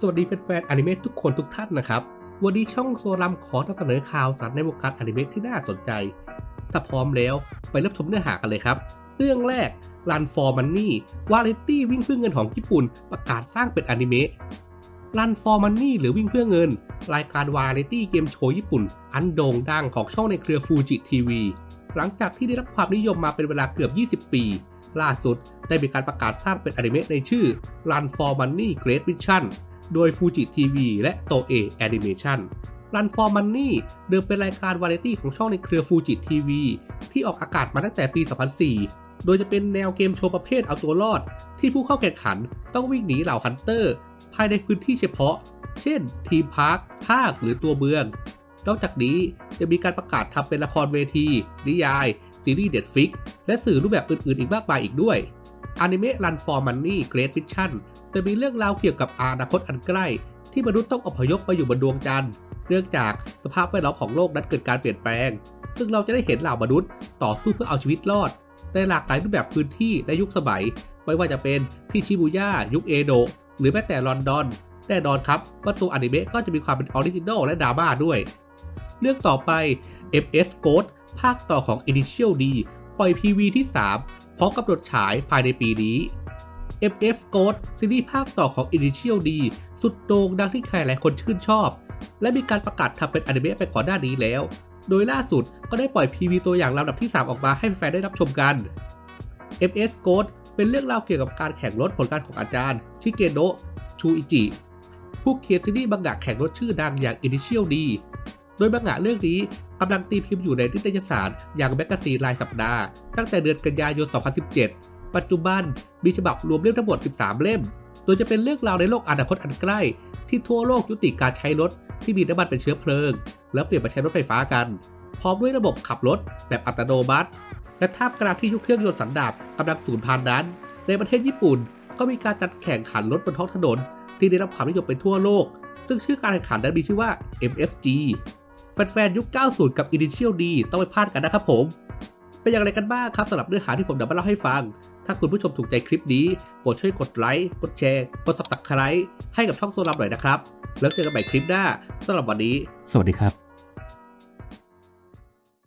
สวัสดีแฟนๆอนิเมะทุกคนทุกท่านนะครับ วันนี้ช่องโซรัมขอนำเสนอข่าวสารในวงการอนิเมะที่น่าสนใจ ถ้าพร้อมแล้วไปรับชมเนื้อหากันเลยครับ เรื่องแรก Run for Money วาไรตี้วิ่งเพื่อเงินของญี่ปุ่น ประกาศสร้างเป็นอนิเมะ Run for Money หรือวิ่งเพื่อเงิน รายการวาไรตี้เกมโชว์ญี่ปุ่น อันโด่งดังของช่องในเครือฟูจิทีวีหลังจากที่ได้รับความนิยมมาเป็นเวลาเกือบ 20 ปี ล่าสุดได้มีการประกาศสร้างเป็นอนิเมะในชื่อ Run for Money Great Mission โดย Fuji TV และโตเอแอนิเมชัน Run for Money เดิมเป็นรายการวาไรตี้ของช่องในเครือ Fuji TV ที่ออกอากาศมาตั้งแต่ปี 2004 โดยจะเป็นแนวเกมโชว์ประเภทเอาตัวรอด ที่ผู้เข้าแข่งขันต้องวิ่งหนีเหล่าฮันเตอร์ ภายในพื้นที่เฉพาะ เช่น ทีมพาร์คภาคหรือตัวเมือง นอกจากนี้ยังมีการประกาศทำเป็นละครเวที นิยาย ซีรีส์เด็ดฟิก และสื่อรูปแบบอื่นๆ อีกมากมายอีกด้วย อนิเมะ Run for Money Great Mission จะมีเรื่องราวเกี่ยวกับอนาคตอันใกล้ ที่มนุษย์ต้องอพยพไปอยู่บนดวงจันทร์เนื่องจากสภาพแวดล้อมของโลกนั้นเกิดการเปลี่ยนแปลง ซึ่งเราจะได้เห็นเหล่ามนุษย์ต่อสู้เพื่อเอาชีวิตรอด ในหลากหลายรูปแบบพื้นที่และยุคสมัย ไม่ว่าจะเป็นที่ชิบูย่ายุคเอโดะหรือแม้แต่ลอนดอน แน่นอนครับว่าตัวอนิเมะก็จะมีความเป็นออริจินอลและดราม่าด้วย เรื่องต่อไป MS Ghost ภาคต่อของ Initial D ปล่อย PV ที่ 3 พร้อมกำหนดฉายภายในปีนี้ MF Ghost ซีรีส์ภาคต่อของ Initial D สุดโด่งดังที่ใครหลายคนชื่นชอบ และมีการประกาศทำเป็นอนิเมะไปก่อนหน้านี้แล้ว โดยล่าสุดก็ได้ปล่อย PV ตัวอย่างลำดับที่ 3 ออกมาให้แฟนได้รับชมกัน MS Ghost เป็นเรื่องราวเกี่ยวกับการแข่งรถผลการของอาจารย์ ชิเกโนะ ชูอิจิ ผู้เขียนซีรีส์บังงะแข่งรถชื่อดังอย่าง Initial D โดยบังงะเรื่องนี้กำลังตีพิมพ์อยู่ในนิตยสารอย่างแมกกาซีนรายสัปดาห์ ตั้งแต่เดือนกันยายน 2017 ปัจจุบันมีฉบับรวมเล่มทั้งหมด 13 เล่ม โดยจะเป็นเรื่องราวในโลกอนาคตอันใกล้ ที่ทั่วโลกยุติการใช้รถที่มีน้ำมันเป็นเชื้อเพลิง แล้วเปลี่ยนมาใช้รถไฟฟ้ากัน พร้อมด้วยระบบขับรถแบบอัตโนมัติ และท่ามกลางที่ยุคเครื่องยนต์สันดาปกำลังสูญพันธุ์นั้น ในประเทศญี่ปุ่น ก็มีการจัดแข่งขันรถบนท้องถนน ที่ได้รับความนิยมไปทั่วโลก ซึ่งชื่อการแข่งขันนั้นมีชื่อว่า MSG แฟนๆยุค 90 กับ Initial D ต้องไม่พลาดกันนะครับผม เป็นอย่างไรกันบ้างครับสำหรับเนื้อหาที่ผมนำมาเล่าให้ฟัง ถ้าคุณผู้ชมถูกใจคลิปนี้โปรดช่วยกดไลค์กดแชร์กด subscribe ให้กับช่องโซลัมหน่อยนะครับ แล้วเจอกันใหม่คลิปหน้าสำหรับวันนี้ สวัสดีครับ